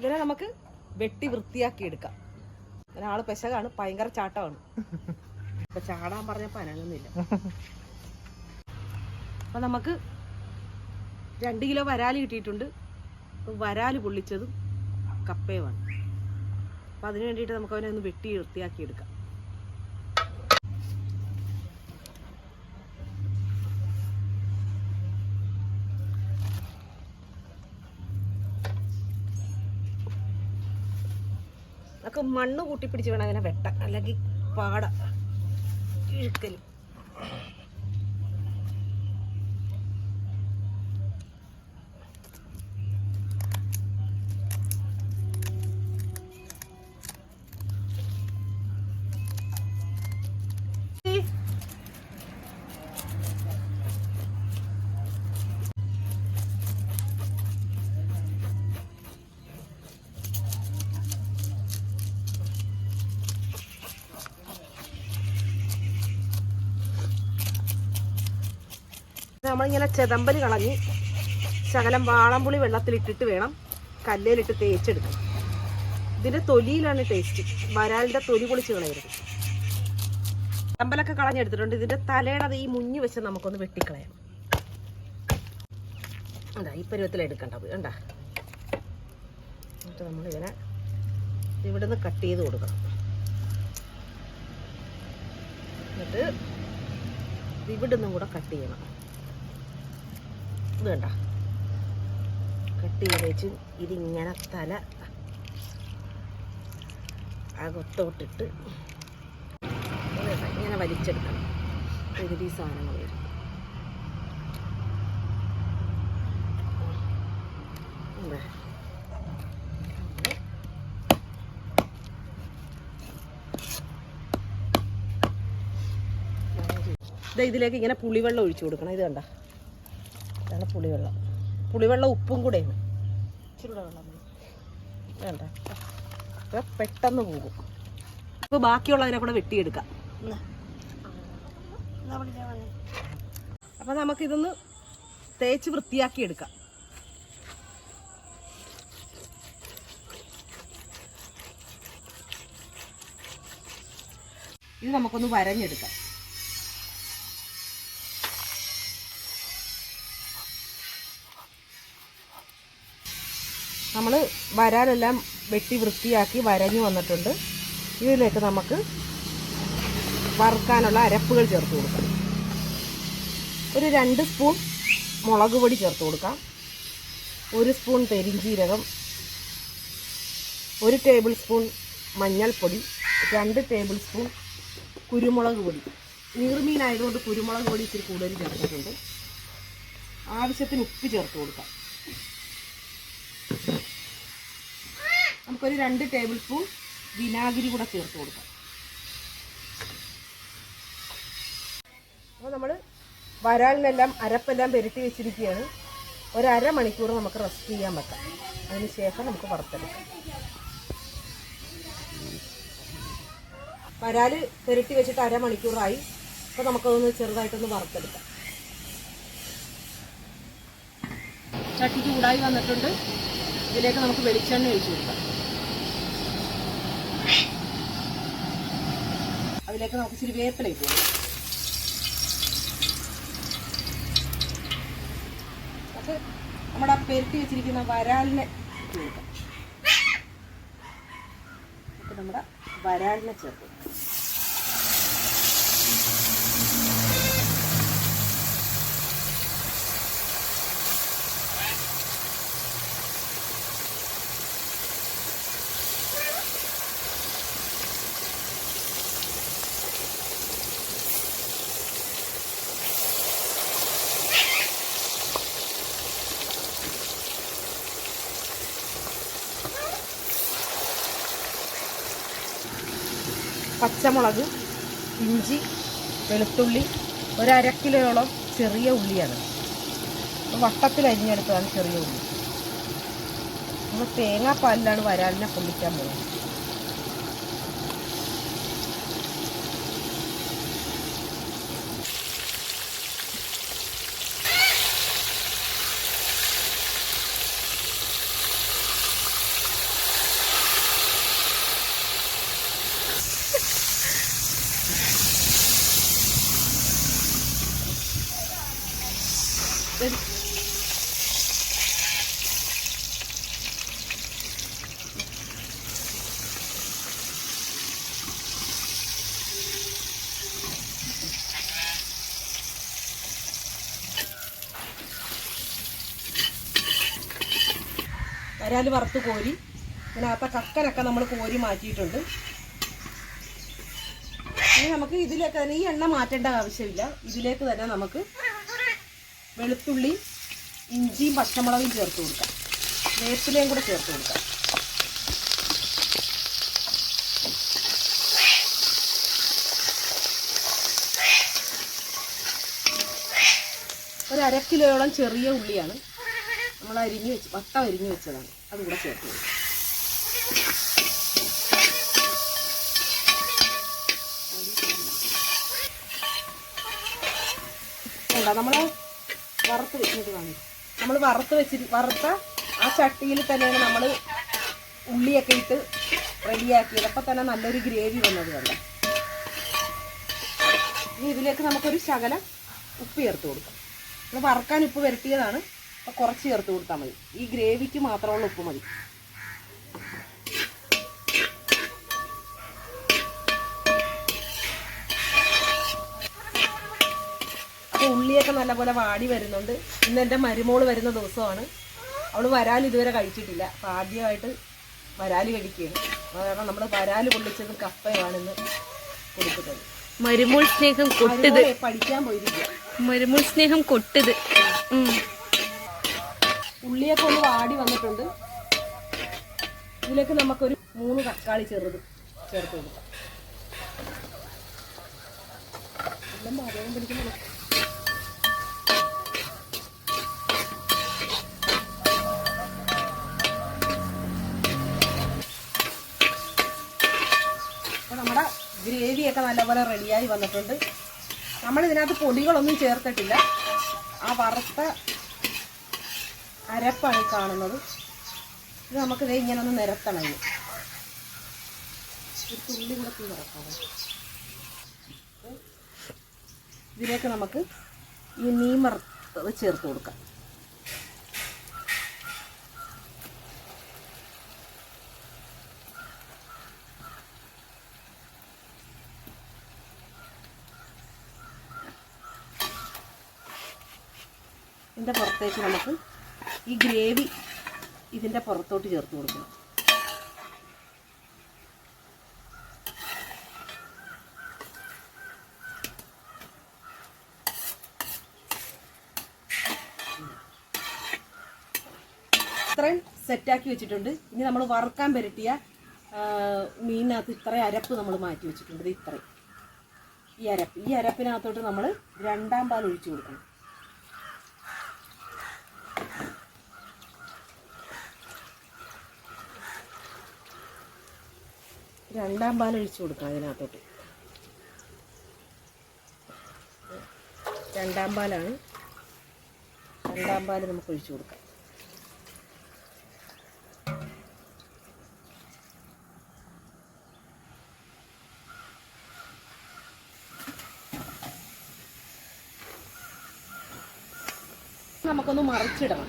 ഇതിനെ നമുക്ക് വെട്ടി വൃത്തിയാക്കി എടുക്കാം. അങ്ങനെ ആൾ പെശകാണ് ഭയങ്കര ചാട്ടമാണ്. ഇപ്പൊ ചാടാൻ പറഞ്ഞപ്പോ അനങ്ങുന്നില്ല. അപ്പൊ നമുക്ക് രണ്ട് കിലോ വരാൽ കിട്ടിയിട്ടുണ്ട്. വരാൽ പൊള്ളിച്ചതും കപ്പയുമാണ്. അപ്പൊ അതിന് വേണ്ടിയിട്ട് നമുക്ക് അവനെ ഒന്ന് വെട്ടി വൃത്തിയാക്കി എടുക്കാം. ഒക്കെ മണ്ണ് കൂട്ടിപ്പിടിച്ച് വേണം അതിനെ വെട്ടാൻ. അല്ലെങ്കിൽ പാട ഇഴുക്കൽ. നമ്മളിങ്ങനെ ചെതമ്പൽ കളഞ്ഞ് ശകലം വാളംപുളി വെള്ളത്തിലിട്ടിട്ട് വേണം കല്ലേലിട്ട് തേച്ചെടുക്കണം ഇതിന്റെ തൊലിയിലാണ് ടേസ്റ്റ് വരാലിന്റെ തൊലി പൊളിച്ച് കളയരുത്. ചെതമ്പലൊക്കെ കളഞ്ഞെടുത്തിട്ടുണ്ട്. ഇതിന്റെ തലയുടെ അത് ഈ മുഞ്ഞ് വെച്ച് നമുക്കൊന്ന് വെട്ടിക്കളയാം. ഉണ്ടാ ഈ പരുവത്തിലെടുക്കണ്ട കണ്ടാ? എന്നിട്ട് നമ്മളിങ്ങനെ ഇവിടുന്ന് കട്ട് ചെയ്ത് കൊടുക്കണം. എന്നിട്ട് ഇവിടുന്നും കൂടെ കട്ട് ചെയ്യണം. ഇത് വേണ്ട കട്ട് ചെയ്ത് വെച്ച് ഇതിങ്ങനെ തല അകത്തോട്ടിട്ട് ഇങ്ങനെ വലിച്ചെടുക്കണം. ഇതിൽ സാധനങ്ങൾ വരും. ഇതിലേക്ക് ഇങ്ങനെ പുളിവെള്ളം ഒഴിച്ചു കൊടുക്കണം. ഇത് കണ്ട. പുളിവെള്ളം. പുളിവെള്ളം ഉപ്പും കൂടെയാണ്. ഇച്ചിരി കൂടെ വെള്ളം. വേണ്ട. അപ്പോൾ പെട്ടെന്ന് പോകും. ഇപ്പോൾ ബാക്കിയുള്ളതിനെ കൂടെ വെട്ടിയെടുക്കാം. അപ്പൊ നമുക്കിതൊന്ന് തേച്ച് വൃത്തിയാക്കി എടുക്കാം ഇത് നമുക്കൊന്ന് വരഞ്ഞെടുക്കാം. നമ്മൾ വരാലെല്ലാം വെട്ടി വൃത്തിയാക്കി വരഞ്ഞു വന്നിട്ടുണ്ട്. ഇതിലേക്ക് നമുക്ക് വറുക്കാനുള്ള അരപ്പുകൾ ചേർത്ത് കൊടുക്കാം. ഒരു രണ്ട് സ്പൂൺ മുളക് പൊടി ചേർത്ത് കൊടുക്കാം. ഒരു സ്പൂൺ പെരിഞ്ചീരകം. ഒരു ടേബിൾ സ്പൂൺ മഞ്ഞൾപ്പൊടി. രണ്ട് ടേബിൾ സ്പൂൺ കുരുമുളക് പൊടി. നീർമീനായതുകൊണ്ട് കുരുമുളക് പൊടി ഇച്ചിരി കൂടുതൽ ചേർത്തിട്ടുണ്ട്. ആവശ്യത്തിന് ഉപ്പ് ചേർത്ത് കൊടുക്കാം. നമുക്കൊരു രണ്ട് ടേബിൾ സ്പൂൺ വിനാഗിരി കൂടെ ചേർത്ത് കൊടുക്കാം. അപ്പോൾ നമ്മൾ വരാലിനെല്ലാം അരപ്പെല്ലാം പെരുത്തി വെച്ചിരിക്കുകയാണ്. ഒരു അരമണിക്കൂർ നമുക്ക് റെസ്റ്റ് ചെയ്യാൻ വെക്കാം. അതിന് ശേഷം നമുക്ക് വറുത്തെടുക്കാം. വരാൽ പെരുത്തി വെച്ചിട്ട് അരമണിക്കൂറായി അപ്പോൾ നമുക്കതൊന്ന് ചെറുതായിട്ടൊന്ന് വറുത്തെടുക്കാം. ചട്ടി ചൂടായി വന്നിട്ടുണ്ട്. ഇതിലേക്ക് നമുക്ക് വെളിച്ചെണ്ണ ഒഴിച്ചു കൊടുക്കാം. അതിലേക്ക് നമുക്ക് ഇച്ചിരി വേപ്പില പോകും അത് നമ്മുടെ ആ പെരുത്തി വെച്ചിരിക്കുന്ന വരാലിനെ ഇട്ട് കൊടുക്കാം. നമ്മുടെ വരാലിനെ ചേർത്ത് പച്ചമുളക് ഇഞ്ചി വെളുത്തുള്ളി ഒരു അര കിലോയോളം ചെറിയ ഉള്ളിയാണ്. വട്ടത്തിൽ അരിഞ്ഞെടുത്തതാണ് ചെറിയ ഉള്ളി. നമ്മൾ തേങ്ങാപ്പാലിലാണ് വരാലിനെ പൊള്ളിക്കാൻ പോകുന്നത്. വരാൽ വറുത്ത് കോരി ഇതിനകത്തെ കക്കനൊക്കെ നമ്മൾ കോരി മാറ്റിയിട്ടുണ്ട്. ഇനി നമുക്ക് ഇതിലേക്ക് തന്നെ ഈ എണ്ണ മാറ്റേണ്ട ആവശ്യമില്ല. ഇതിലേക്ക് തന്നെ നമുക്ക് വെളുത്തുള്ളി ഇഞ്ചിയും പച്ചമുളകും ചേർത്ത് കൊടുക്കാം. വേപ്പിലയും കൂടെ ചേർത്ത് കൊടുക്കാം. ഒരു അര കിലോയോളം ചെറിയ ഉള്ളിയാണ് നമ്മൾ അരിഞ്ഞ് വെച്ച് വട്ടം അരിഞ്ഞ് വെച്ചതാണ്. അതും കൂടെ ചേർത്ത് കൊടുക്കാം. വേണ്ട നമ്മൾ വറുത്ത് വെച്ചിട്ട് കാണും നമ്മൾ വറുത്ത് വെച്ചിട്ട് വറുത്ത ആ ചട്ടിയിൽ തന്നെയാണ് നമ്മൾ ഉള്ളിയൊക്കെ ഇട്ട് റെഡിയാക്കിയത്. അപ്പം തന്നെ നല്ലൊരു ഗ്രേവി വന്നത് കണ്ട? ഇനി ഇതിലേക്ക് നമുക്കൊരു ശകലം ഉപ്പ് ചേർത്ത് കൊടുക്കാം. നമ്മൾ വറുക്കാൻ ഉപ്പ് വരട്ടിയതാണ്. അപ്പോൾ കുറച്ച് ചേർത്ത് കൊടുത്താൽ മതി. ഈ ഗ്രേവിക്ക് മാത്രമുള്ള ഉപ്പ് മതി. ഉള്ളിയൊക്കെ നല്ലപോലെ വാടി വരുന്നുണ്ട്. ഇന്ന് എന്റെ മരുമോൾ വരുന്ന ദിവസമാണ്. അവൾ വരാൽ ഇതുവരെ കഴിച്ചിട്ടില്ല. അപ്പോൾ ആദ്യമായിട്ട് വരാൽ കഴിക്കുകയാണ്. കാരണം നമ്മൾ വരാൽ പൊള്ളിച്ചതും കപ്പയാണെന്ന് കൊടുക്കുന്നത്. മരുമോൾ സ്നേഹം കൊട്ടത്. പഠിക്കാൻ പോയിരിക്കുക. മരുമോൾ സ്നേഹം കൊട്ടത്. ഉള്ളിയൊക്കെ ഒന്ന് വാടി വന്നിട്ടുണ്ട്. ഇതിലേക്ക് നമുക്കൊരു മൂന്ന് തക്കാളി ചെറുത് ചേർത്ത് കൊടുക്കാം. എല്ലാം പാചകം പിടിക്കുന്നില്ല. ഗ്രേവിയൊക്കെ നല്ലപോലെ റെഡിയായി വന്നിട്ടുണ്ട്. നമ്മൾ ഇതിനകത്ത് പൊടികളൊന്നും ചേർത്തിട്ടില്ല. ആ വറുത്ത അരപ്പാണ് കാണുന്നത്. ഇത് നമുക്ക് ഇതേ ഇങ്ങനെ ഒന്ന് നിരത്തണം. ഒരു തുള്ളി കൂടെ ഇതിലേക്ക് നമുക്ക് ഈ നീമർ ചേർത്ത് കൊടുക്കാം. ഇതിന്റെ പുറത്തേക്ക് നമുക്ക് ഈ ഗ്രേവി ഇതിന്റെ പുറത്തോട്ട് ചേർത്ത് കൊടുക്കണം. ഇത്രയും സെറ്റാക്കി വെച്ചിട്ടുണ്ട്. ഇനി നമ്മൾ വറുക്കാൻ പരട്ടിയ മീനിനകത്ത് ഇത്രയും അരപ്പ് നമ്മൾ മാറ്റി വെച്ചിട്ടുണ്ട്. ഇത് ഇത്രയും. ഈ അരപ്പ്. ഈ അരപ്പിനകത്തോട്ട് നമ്മൾ രണ്ടാം പാൽ ഒഴിച്ചു കൊടുക്കണം. രണ്ടാം പാൽ ഒഴിച്ച് കൊടുക്കാം അതിനകത്തോട്ട്. രണ്ടാം പാലാണ്. രണ്ടാം പാൽ നമുക്ക് ഒഴിച്ചു കൊടുക്കാം. നമുക്കൊന്ന് മറിച്ചിടണം.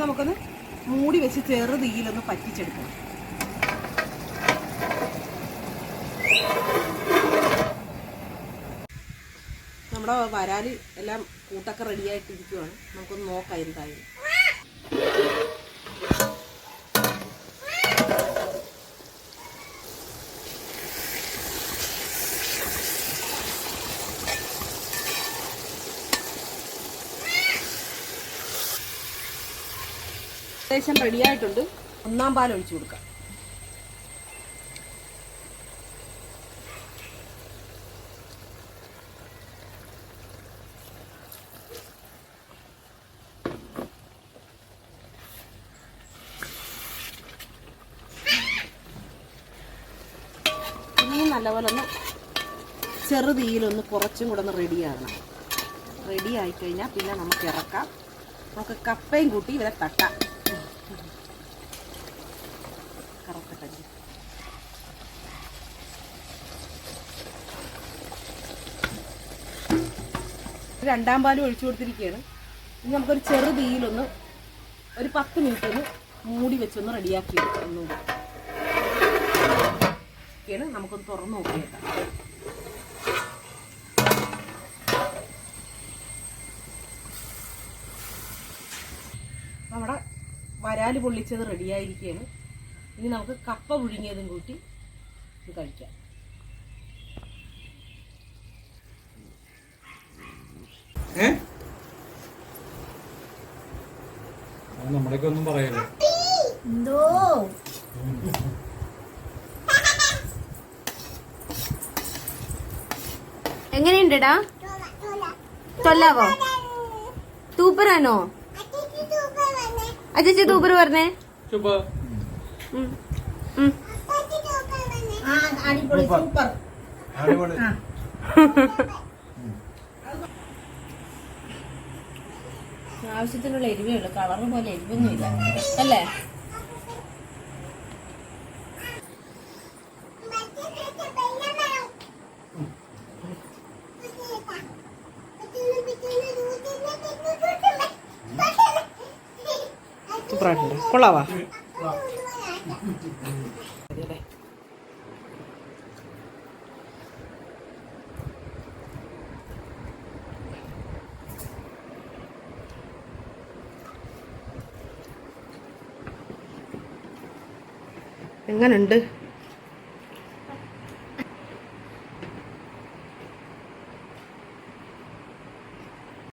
നമുക്കൊന്ന് മൂടി വെച്ച് ചെറു തീയിലൊന്ന് പറ്റിച്ചെടുക്കണം നമ്മുടെ വരാൽ എല്ലാം കൂട്ടൊക്കെ റെഡിയായിട്ടിരിക്കുവാണ് നമുക്കൊന്ന് നോക്കാം എന്തായാലും ഏകദേശം റെഡിയായിട്ടുണ്ട്. ഒന്നാം പാൽ ഒഴിച്ചു കൊടുക്കാം. നല്ലപോലെ ഒന്ന് ചെറുതീയിലൊന്ന് കുറച്ചും കൂടെ ഒന്ന് റെഡിയാകണം റെഡി ആയിക്കഴിഞ്ഞാൽ പിന്നെ നമുക്ക് ഇറക്കാം. നമുക്ക് കപ്പയും കൂട്ടി ഇവരെ തട്ടാം. രണ്ടാം പാലും ഒഴിച്ചു കൊടുത്തിരിക്കുകയാണ്. ഇനി നമുക്കൊരു ചെറു തീയിലൊന്ന് ഒരു പത്ത് മിനിറ്റ് ഒന്ന് മൂടി വെച്ചൊന്ന് റെഡിയാക്കി എടുക്കാം. ഒന്നുകൂടി ഇരിക്കുകയാണ് നമുക്കൊന്ന് തുറന്ന് നോക്കിയേക്കാം. നമ്മുടെ വരാൽ പൊള്ളിച്ചത് റെഡിയായിരിക്കുകയാണ് ഇനി നമുക്ക് കപ്പ പുഴുങ്ങിയതും കൂട്ടി കഴിക്കാം. ഒന്നും പറയല്ലോ എന്തോ? എങ്ങനെയുണ്ടടാ? തൊല്ലാവോ? തൂപ്പറാണോ അച്ഛച്ചി തൂപ്പർ പറഞ്ഞേ. അടിപൊളി ഉം. ഉം. അടിപൊളി ആവശ്യത്തിനുള്ള എരിവേ ഉള്ളൂ. കളറ് പോലെ എരിവൊന്നുമില്ല. അല്ലേ? സൂപ്പറായിട്ടുണ്ട് കൊള്ളാവാ എങ്ങനുണ്ട്?